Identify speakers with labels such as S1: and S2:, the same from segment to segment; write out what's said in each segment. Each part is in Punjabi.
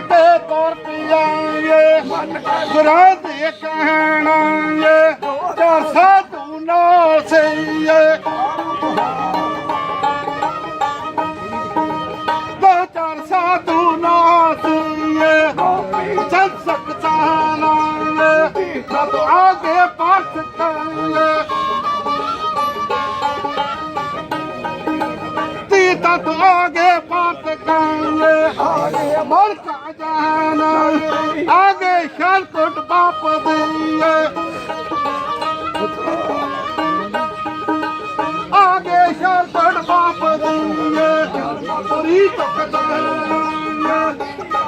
S1: ਕੇ ਤੁਰ ਪੀਆਂਗੇ ਗੁਰਾਂ ਦੇ ਕਹਿਣਾਂਗੇ, ਚਾਰ ਸਾਧੂ ਨਾਲ ਸਈਏ ਚਾਰ ਸਾਧੂ ਨਾਲ ਸਈਏ ਚੱਲ ਸਕਦਾ ਨਾਂਗੇ ਆਗੇ ਪਾਸ ਕਰਾਂਗੇ ਜਾਣਾ ਆਗੇ ਸ਼ਾਲ ਕੋਟ ਬਾਪ ਦਈਏ ਆਗੇ ਸ਼ਾਲ ਕੋਟ ਬਾਪ ਦਈਏ ਪੂਰੀ ਤੱਕਦਾ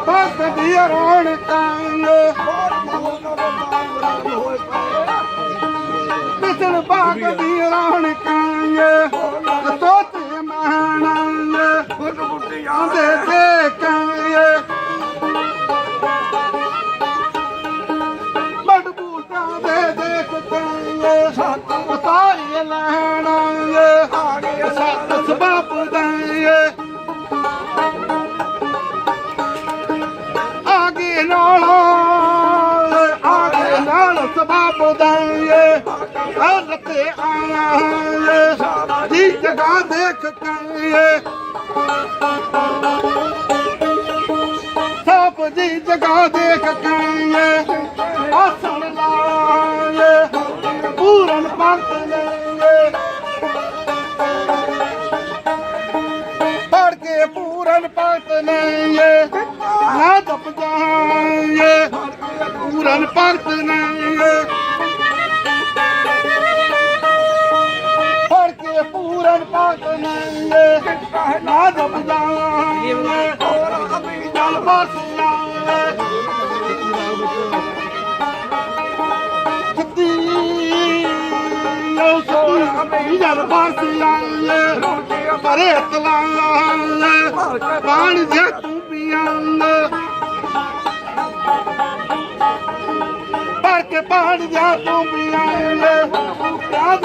S1: ਬਸ ਦੀ ਰੋਣ ਕਾਂਗੇ ਕਿਸਨ ਬਾਗ ਦੀ ਰੋਣ ਕਾਂਗੇ ਤੋਤੇ ਮਾਣਾਂਗੇ ਕਾਂਗੇ ਤਾਰੀ ਲੈਣਾਂਗੇ ਸੱਤ ਸਬਬ ਦਾਂਗੇ ਆਗੇ ਨਾਲ ਆਗੇ ਨਾਲ ਸਬਬ ਦਾਂਗੇ ਹਰਤੇ ਆਵਾਂਗੇ ਜੀ ਜਗਾ ਦੇਖ ਕਾਂਗੇ ਸਭ ਦੀ ਜਗਾ ਦੇਖ ਕਾਂਗੇ ਆਸਣ ਲਾਂਗੇ ਪੂਰਨ ਪੰਤ ਲੈਂਗੇ ਪੜ ਕੇ ਪੂਰਨ ਪੰਤ ਲੈਂਗੇ ਨਾ ਦਪ ਜਾਏਂਗੇ। ਪੂਰਨ ਪੰਤ ਲੈਂਗੇ ਪੜ ਕੇ ਪੂਰਨ ਪੰਤ ਲੈਂਗੇ ਨਾ ਦਪ ਜਾਏਂਗੇ। ਚੱਲ ਬਸ ਲਾਂਗੇ परे लाल पाण ਤੂੰ पीअ पाण जातू पीअ पाल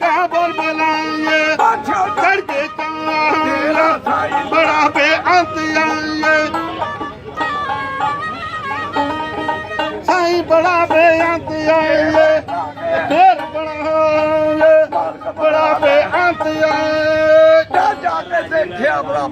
S1: का बोल آچھو چڑھ گئے बड़ा سایہ سایہ بڑا بے انت ہے سایہ بڑا بے انت ہے دور پڑے سال کپڑا
S2: بے انت جا کے بڑا